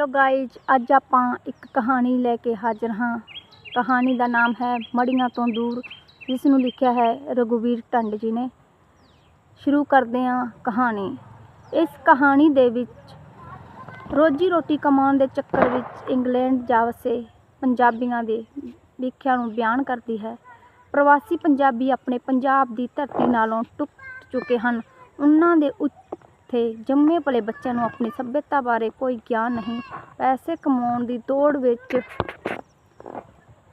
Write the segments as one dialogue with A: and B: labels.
A: Hello guys ਅੱਜ ਆਪਾਂ ਇੱਕ ਕਹਾਣੀ ਲੈ ਕੇ ਹਾਜ਼ਰ ਹਾਂ। ਕਹਾਣੀ ਦਾ ਨਾਮ ਹੈ ਮੜੀਆਂ ਤੋਂ ਦੂਰ ਜਿਸ ਨੂੰ ਲਿਖਿਆ ਹੈ ਰਘੁਵੀਰ ਟੰਡ ਜੀ ਨੇ। ਸ਼ੁਰੂ ਕਰਦੇ ਹਾਂ ਕਹਾਣੀ। ਇਸ ਕਹਾਣੀ ਦੇ ਵਿੱਚ ਰੋਜੀ ਰੋਟੀ ਕਮਾਉਣ ਦੇ ਚੱਕਰ ਵਿੱਚ ਇੰਗਲੈਂਡ ਜਾ ਵਸੇ ਪੰਜਾਬੀਆਂ ਦੇ ਵੀਖਿਆ ਨੂੰ ਬਿਆਨ ਕਰਦੀ ਹੈ। ਪ੍ਰਵਾਸੀ ਪੰਜਾਬੀ ਆਪਣੇ ਪੰਜਾਬ ਦੀ ਧਰਤੀ ਨਾਲੋਂ ਟੁੱਟ ਚੁੱਕੇ ਹਨ। ਉਹਨਾਂ ਦੇ ਉੱਥੇ ਜੰਮੇ ਭਲੇ ਬੱਚਿਆਂ ਨੂੰ ਆਪਣੀ ਸੱਭਿਅਤਾ ਬਾਰੇ ਕੋਈ ਗਿਆਨ ਨਹੀਂ। ਪੈਸੇ ਕਮਾਉਣ ਦੀ ਦੌੜ ਵਿੱਚ,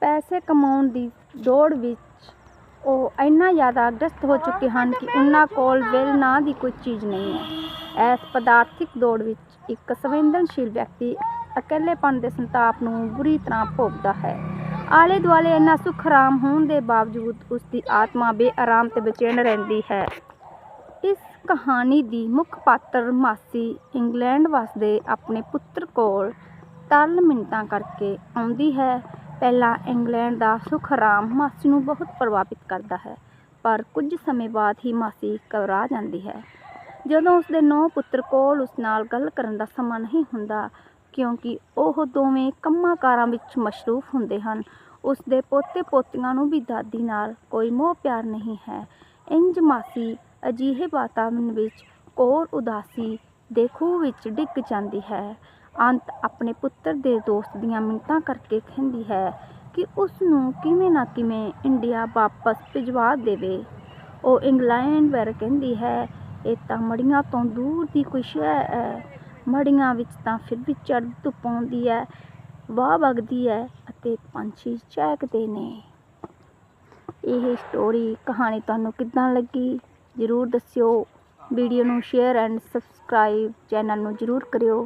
A: ਪੈਸੇ ਕਮਾਉਣ ਦੀ ਦੌੜ ਵਿੱਚ ਉਹ ਇੰਨਾ ਜ਼ਿਆਦਾ ਗ੍ਰਸਤ ਹੋ ਚੁੱਕੇ ਹਨ ਕਿ ਉਹਨਾਂ ਕੋਲ ਵਿਲ ਨਾਂ ਦੀ ਕੋਈ ਚੀਜ਼ ਨਹੀਂ ਹੈ। ਇਸ ਪਦਾਰਥਿਕ ਦੌੜ ਵਿੱਚ ਇੱਕ ਸੰਵੇਦਨਸ਼ੀਲ ਵਿਅਕਤੀ ਇਕੱਲੇਪਣ ਦੇ ਸੰਤਾਪ ਨੂੰ ਬੁਰੀ ਤਰ੍ਹਾਂ ਭੋਗਦਾ ਹੈ। ਆਲੇ ਦੁਆਲੇ ਇੰਨਾ ਸੁਖ ਆਰਾਮ ਹੋਣ ਦੇ ਬਾਵਜੂਦ ਉਸ ਦੀ ਆਤਮਾ ਬੇਆਰਾਮ ਤੇ ਬੇਚੈਨ ਰਹਿੰਦੀ ਹੈ। ਇਸ ਕਹਾਣੀ ਦੀ ਮੁੱਖ ਪਾਤਰ ਮਾਸੀ ਇੰਗਲੈਂਡ ਵਸਦੇ ਆਪਣੇ ਪੁੱਤਰ ਕੋਲ ਤਰਲ ਮਿੰਟਾਂ ਕਰਕੇ ਆਉਂਦੀ ਹੈ। ਪਹਿਲਾਂ ਇੰਗਲੈਂਡ ਦਾ ਸੁਖਰਾਮ ਮਾਸੀ ਨੂੰ ਬਹੁਤ ਪ੍ਰਭਾਵਿਤ ਕਰਦਾ ਹੈ, ਪਰ ਕੁਝ ਸਮੇਂ ਬਾਅਦ ਹੀ ਮਾਸੀ ਘਬਰਾ ਜਾਂਦੀ ਹੈ। ਜਦੋਂ ਉਸਦੇ ਨੌ ਪੁੱਤਰ ਕੋਲ ਉਸ ਨਾਲ ਗੱਲ ਕਰਨ ਦਾ ਸਮਾਂ ਨਹੀਂ ਹੁੰਦਾ, ਕਿਉਂਕਿ ਉਹ ਦੋਵੇਂ ਕੰਮਾਂ ਕਾਰਾਂ ਵਿੱਚ ਮਸ਼ਰੂਫ ਹੁੰਦੇ ਹਨ, ਉਸਦੇ ਪੋਤੇ ਪੋਤੀਆਂ ਨੂੰ ਵੀ ਦਾਦੀ ਨਾਲ ਕੋਈ ਮੋਹ ਪਿਆਰ ਨਹੀਂ ਹੈ। ਇੰਜ ਮਾਸੀ ਅਜਿਹੇ ਵਾਤਾਵਰਨ ਵਿੱਚ ਕੋਰ ਉਦਾਸੀ ਦੇ ਖੂਹ ਵਿੱਚ ਡਿੱਗ ਜਾਂਦੀ ਹੈ। ਅੰਤ ਆਪਣੇ ਪੁੱਤਰ ਦੇ ਦੋਸਤ ਦੀਆਂ ਮਿੰਟਾਂ ਕਰਕੇ ਕਹਿੰਦੀ ਹੈ ਕਿ ਉਸ ਨੂੰ ਕਿਵੇਂ ਨਾ ਕਿਵੇਂ ਇੰਡੀਆ ਵਾਪਸ ਭਿਜਵਾ ਦੇਵੇ। ਉਹ ਇੰਗਲੈਂਡ ਬਾਰੇ ਕਹਿੰਦੀ ਹੈ, ਇਹ ਤਾਂ ਮੜੀਆਂ ਤੋਂ ਦੂਰ ਦੀ ਕੋਈ ਸ਼ੈ ਹੈ। ਮੜੀਆਂ ਵਿੱਚ ਤਾਂ ਫਿਰ ਵੀ ਚੜ੍ਹ ਧੁੱਪ ਆਉਂਦੀ ਹੈ, ਵਾਹ ਵਗਦੀ ਹੈ ਅਤੇ ਪੰਛੀ ਚਹਿਕਦੇ ਨੇ। ਇਹ ਸਟੋਰੀ ਕਹਾਣੀ ਤੁਹਾਨੂੰ ਕਿੱਦਾਂ ਲੱਗੀ? ਜ਼ਰੂਰ ਦੱਸਿਓ ਵੀਡੀਓ ਨੂੰ ਸ਼ੇਅਰ ਐਂਡ ਸਬਸਕ੍ਰਾਈਬ ਚੈਨਲ ਨੂੰ ਜ਼ਰੂਰ ਕਰਿਓ।